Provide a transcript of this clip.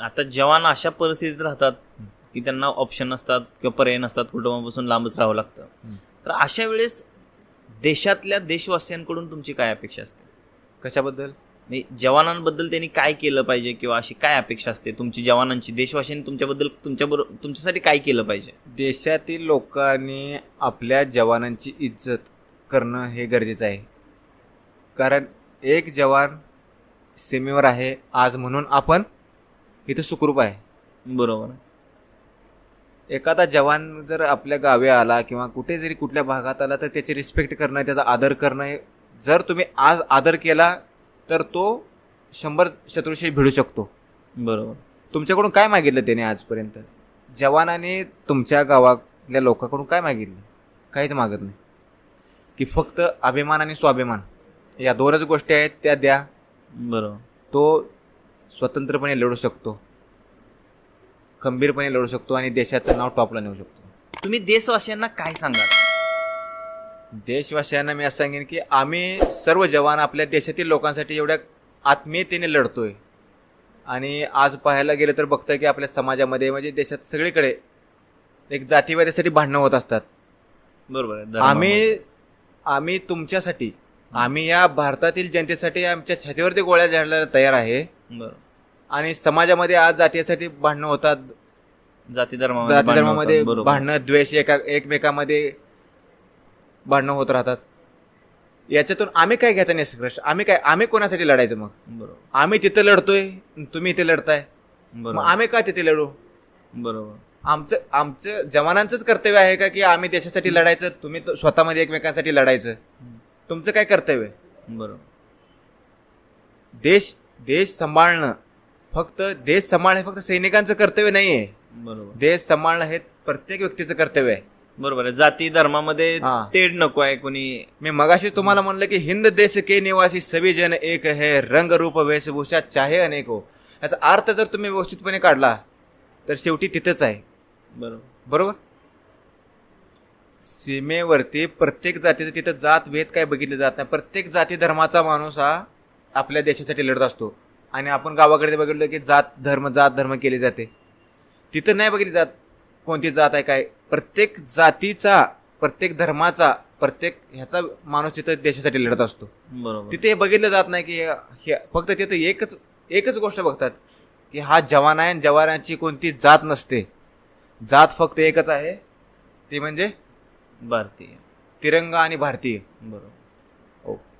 आता जवान अशा परिस्थितीत राहतात की त्यांना ऑप्शन नसतात किंवा पर्याय नसतात कुटुंबापासून लांबच राहावं लागतं. तर अशा वेळेस देशातल्या देशवासियांकडून तुमची काय अपेक्षा असते? कशाबद्दल? जवानांबद्दल त्यांनी काय केलं पाहिजे किंवा अशी काय अपेक्षा असते? तुमची जवानांची देशवासियांनी तुमच्याबद्दल तुमच्याबरोबर तुमच्यासाठी काय केलं पाहिजे? देशातील लोकांनी आपल्या जवानांची इज्जत करणं हे गरजेचं आहे. कारण एक जवान सीमेवर आहे आज म्हणून आपण इथं सुखरूप आहे. बरोबर. एखादा जवान जर आपल्या गावी आला किंवा कुठे जरी कुठल्या भागात आला तर त्याची रिस्पेक्ट करणं त्याचा आदर करणं जर तुम्ही आज आदर केला तर तो शंभर शत्रूशी भिडू शकतो. बरोबर. तुमच्याकडून काय मागितलं त्याने आजपर्यंत? जवानाने तुमच्या गावातल्या लोकांकडून काय मागितलं? काहीच मागत नाही. की फक्त अभिमान आणि स्वाभिमान. या दोनच गोष्टी आहेत त्या द्या. बरोबर. तो स्वतंत्रपणे लढू शकतो. खंबीरपणे लढू शकतो आणि देशाचं नाव टॉपला नेऊ शकतो. तुम्ही देशवासियांना काय सांगाल? देशवासियांना मी असं सांगेन की आम्ही सर्व जवान आपल्या देशातील लोकांसाठी एवढ्या आत्मीयतेने लढतोय. आणि आज पाहायला गेलं तर बघतोय की आपल्या समाजामध्ये म्हणजे देशात सगळीकडे एक जातीवादासाठी भांडणं होत असतात. बरोबर. आम्ही आम्ही तुमच्यासाठी आम्ही या भारतातील जनतेसाठी आमच्या छातीवरती गोळ्या झाडायला तयार आहे. आणि समाजामध्ये आज जातीसाठी भांडणं होतात. जाती धर्मामध्ये जाती भांडणं धर्मामध्ये होतात. बरोबर. भांडणं द्वेष एका एकमेकामध्ये भांडणं होत राहतात. याच्यातून आम्ही काय घ्यायचा निष्कर्ष आम्ही काय आम्ही कोणासाठी लढायचं मग? बरोबर. आम्ही तिथं लढतोय तुम्ही इथे लढताय. मग बरोबर. आम्ही का तिथे लढू? बरोबर. आमचं आमचं जवानांचंच कर्तव्य आहे का की आम्ही देशासाठी लढायचं तुम्ही तो- स्वतःमध्ये एकमेकांसाठी लढायचं? तुमचं काय कर्तव्य? आहे? बरोबर. देश देश सांभाळणं. फक्त देश सांभाळणं हे फक्त सैनिकांचं कर्तव्य नाही आहे बरोबर. देश सांभाळणं हे प्रत्येक व्यक्तीचं कर्तव्य आहे. बरोबर आहे. जाती धर्मामध्ये हा. तेढ नको आहे कोणी. मी मगाशी तुम्हाला म्हणलं की हिंद देश के निवासी सभी जन एक है रंग रूप वेशभूषा चाहे अनेक. हो याचा अर्थ जर तुम्ही व्यवस्थितपणे काढला तर शेवटी तिथंच आहे. बरोबर. बरोबर? सीमेवरती प्रत्येक जातीचं तिथं जात भेद काय बघितलं जात नाही. प्रत्येक जाती धर्माचा माणूस हा आपल्या देशासाठी लढत असतो. आणि आपण गावाकडे बघितलं की जात धर्म जात धर्म केले जाते. तिथं नाही बघितली जात कोणती जात आहे काय. प्रत्येक जातीचा प्रत्येक धर्माचा प्रत्येक ह्याचा माणूस तिथं देशासाठी लढत असतो. बरोबर. तिथे हे बघितलं जात नाही की हे फक्त तिथं एकच एकच गोष्ट बघतात की हा जवान आहे आणि जवानाची कोणती जात नसते. जात फक्त एकच आहे. ती म्हणजे भारतीय. तिरंगा आणि भारतीय. बरोबर. हो.